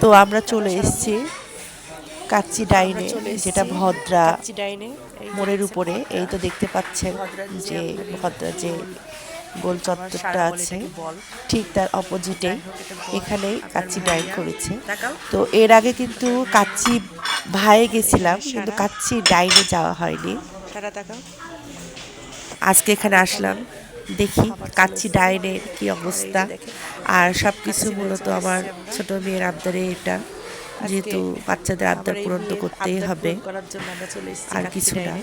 তো আমরা চলে এসেছি কাচ্চি ডাইনে যেটা ভদ্রা মোড়ের উপরে। এই তো দেখতে পাচ্ছেন যে ভদ্রা যে গোল চত্বরটা আছে ঠিক তার অপোজিটে এখানেই কাচ্চি ডাইন করেছে। তো এর আগে কিন্তু কাচ্চি ভাইয়ে গেছিলাম কিন্তু কাচ্চি ডাইনে যাওয়া হয়নি। আজকে এখানে আসলাম। দেখি, কাচ্চি ডাইনের কি অবস্থা। আর সব কিছু মূলত আমার ছোট মেয়ের আবদারে এটা, যেহেতু বাচ্চাদের আবদার পূরণ তো করতেই হবে, আর কিছু না।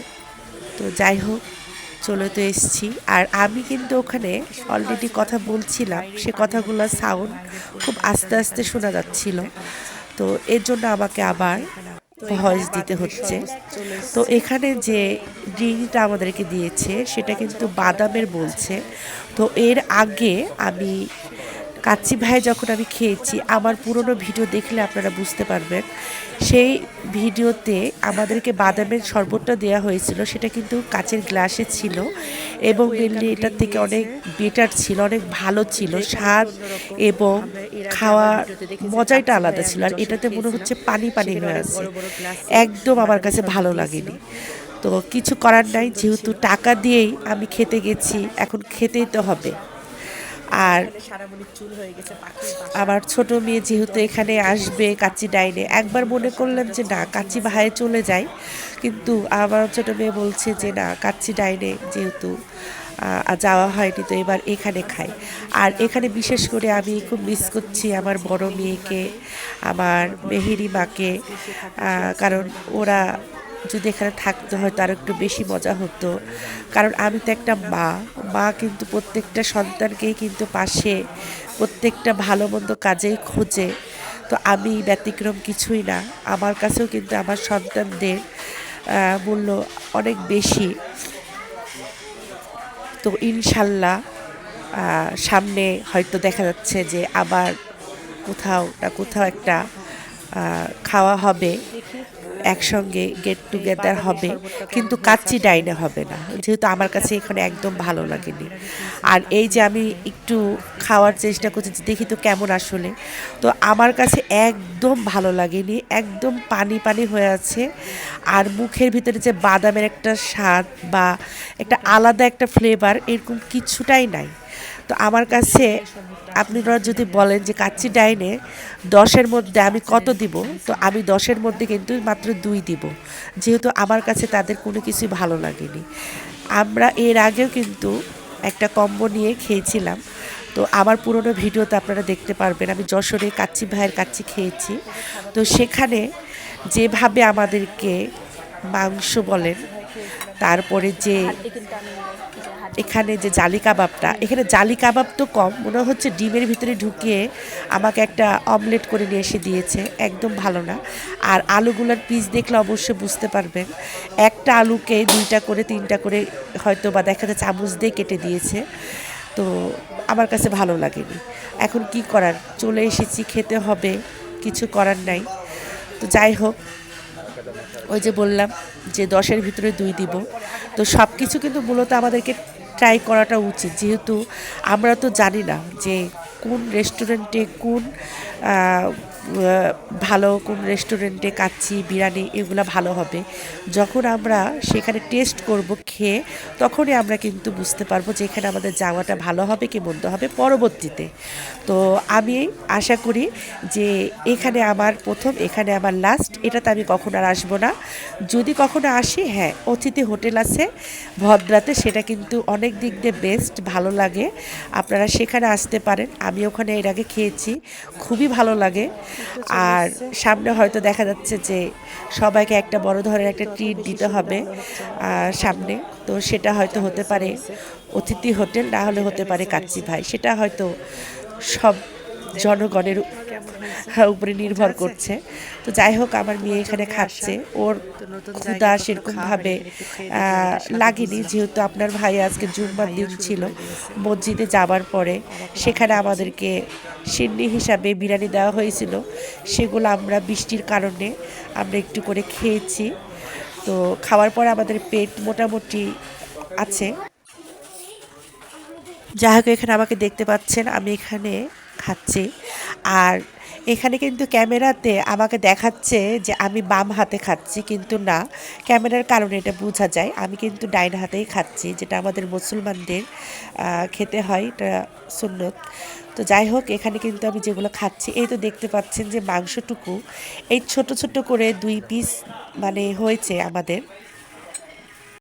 তো যাই হোক, চলে তো এসছি। আর আমি কিন্তু ওখানে অলরেডি কথা বলছিলাম, সে কথাগুলো সাউন্ড খুব আস্তে আস্তে শোনা যাচ্ছিল। তো এর জন্য আমাকে আবার ভয়েস দিতে হচ্ছে। তো এখানে যে ড্রিঙ্কটা আমাদেরকে দিয়েছে সেটা কিন্তু বাদামের বলছে। তো এর আগে আমি কাচ্চি ভাই যখন আমি খেয়েছি, আমার পুরনো ভিডিও দেখলে আপনারা বুঝতে পারবেন, সেই ভিডিওতে আমাদেরকে বাদামের শরবতটা দেওয়া হয়েছিল, সেটা কিন্তু কাচের গ্লাসে ছিল এবং মেনলি এটার থেকে অনেক বেটার ছিল, অনেক ভালো ছিল, স্বাদ এবং খাওয়ার মজাটা আলাদা ছিল। আর এটাতে মনে হচ্ছে পানি পানি হয়ে আছে। একদম আমার কাছে ভালো লাগেনি। তো কিছু করার নাই, যেহেতু টাকা দিয়েই আমি খেতে গেছি, এখন খেতেই তো হবে। আর আমার ছোট মেয়ে যেহেতু এখানে আসবে কাচ্চি ডাইনে একবার মনে করলাম যে না কাচ্চি ভাইয়ে চলে যাই। কিন্তু আমার ছোট মেয়ে বলছে যে না কাচ্চি ডাইনে যেহেতু যাওয়া হয়নি তো এবার এখানে খাই। আর এখানে বিশেষ করে আমি খুব মিস করছি আমার বড় মেয়েকে আমার মেহেরি মাকে কারণ ওরা যদি এখানে থাকতে হয় তার একটু বেশি মজা হতো। কারণ আমি তো একটা মা। মা কিন্তু প্রত্যেকটা সন্তানকেই কিন্তু পাশে প্রত্যেকটা ভালো মন্দ কাজেই খোঁজে। তো আমি ব্যতিক্রম কিছুই না। আমার কাছেও কিন্তু আমার সন্তানদের মূল্য অনেক বেশি। তো ইনশাল্লাহ সামনে হয়তো দেখা যাচ্ছে যে আবার কোথাও না কোথাও একটা খাওয়া হবে, একসঙ্গে গেট টুগেদার হবে, কিন্তু কাচ্চি ডাইনে হবে না। যেহেতু আমার কাছে এখানে একদম ভালো লাগেনি। আর এই যে আমি একটু খাওয়ার চেষ্টা করছি দেখি তো কেমন আসলে। তো আমার কাছে একদম ভালো লাগেনি, একদম পানি পানি হয়ে আছে। আর মুখের ভিতরে যে বাদামের একটা স্বাদ বা একটা আলাদা একটা ফ্লেভার এরকম কিছুটাই নাই। তো আমার কাছে আপনারা যদি বলেন যে কাচ্চি ডাইনে দশের মধ্যে আমি কত দিব, তো আমি দশের মধ্যে কিন্তু মাত্র দুই দিব। যেহেতু আমার কাছে তাদের কোনো কিছুই ভালো লাগেনি। আমরা এর আগেও কিন্তু একটা কম্বো নিয়ে খেয়েছিলাম। তো আমার পুরনো ভিডিওতে আপনারা দেখতে পারবেন, আমি যশোরে কাচ্চি ভাইয়ের কাচ্চি খেয়েছি। তো সেখানে যেভাবে আমাদেরকে মাংস বলেন, তারপরে যে এখানে যে জালি কাবাবটা, এখানে জালি কাবাব তো কম, মনে হচ্ছে ডিমের ভিতরে ঢুকিয়ে আমাকে একটা অমলেট করে নিয়ে এসে দিয়েছে, একদম ভালো না। আর আলুগুলোর পিস দেখলে অবশ্যই বুঝতে পারবেন, একটা আলুকে দুইটা করে, তিনটা করে হয়তো বা দেখা যাচ্ছে চামচ দিয়ে কেটে দিয়েছে, তো আমার কাছে ভালো লাগেনি। এখন কি করার? চলে এসেছি, খেতে হবে, কিছু করার নাই। তো যাই হোক ওই যে বললাম যে দশের ভিতরে দুই দিব। তো সব কিছু কিন্তু মূলত আমাদেরকে ট্রাই করাটা উচিত। যেহেতু আমরা তো জানি না যে কোন রেস্টুরেন্টে কোন ভালো কোন রেস্টুরেন্টে কাচ্চি, বিরিয়ানি এগুলো ভালো হবে। যখন আমরা সেখানে টেস্ট করব, খেয়ে, তখনই আমরা কিন্তু বুঝতে পারব যে এখানে আমাদের যাওয়াটা ভালো হবে কি মন্দ হবে পরবর্তীতে। তো আমি আশা করি যে এখানে আমার প্রথম, এখানে আমার লাস্ট এটাতে আমি কখনো আর আসব না। যদি কখনো আসি হ্যাঁ অতিথি হোটেল আছে, ভদ্রাতে, সেটা কিন্তু অনেক দিক দিয়ে বেস্ট ভালো লাগে। আপনারা সেখানে আসতে পারেন। আমি ওখানে এর আগে খেয়েছি, খুবই ভালো লাগে। আর সামনে হয়তো দেখা যাচ্ছে যে সবাইকে একটা বড় ধরনের একটা ট্রিট দিতে হবে সামনে। তো সেটা হয়তো হতে পারে অতিথি হোটেল, না হলে হতে পারে কাচ্চি ভাই। সেটা হয়তো সব জনগণের উপরে নির্ভর করছে। তো যাই হোক, আমার মেয়ে এখানে খাচ্ছে। ওর ক্ষুদা সেরকমভাবে লাগেনি, যেহেতু আপনার ভাই আজকে জুম্মার দিন ছিল। মসজিদে যাবার পরে সেখানে আমাদেরকে সিন্নি হিসাবে বিরিয়ানি দেওয়া হয়েছিল। সেগুলো আমরা বৃষ্টির কারণে আমরা একটু করে খেয়েছি। তো খাওয়ার পর আমাদের পেট মোটামুটি আছে। যাই হোক, এখানে আমাকে দেখতে পাচ্ছেন, আমি এখানে খাচ্ছি। আর এখানে কিন্তু ক্যামেরাতে আমাকে দেখাচ্ছে যে আমি বাম হাতে খাচ্ছি, কিন্তু না। ক্যামেরার কারণে এটা বোঝা যায়। আমি কিন্তু ডাইন হাতেই খাচ্ছি, যেটা আমাদের মুসলমানদের খেতে হয়, এটা সুন্নত। তো যাই হোক, এখানে কিন্তু আমি যেগুলো খাচ্ছি, এই তো দেখতে পাচ্ছেন যে মাংসটুকু। এই ছোট ছোট করে দুই পিস মানে হয়েছে আমাদের।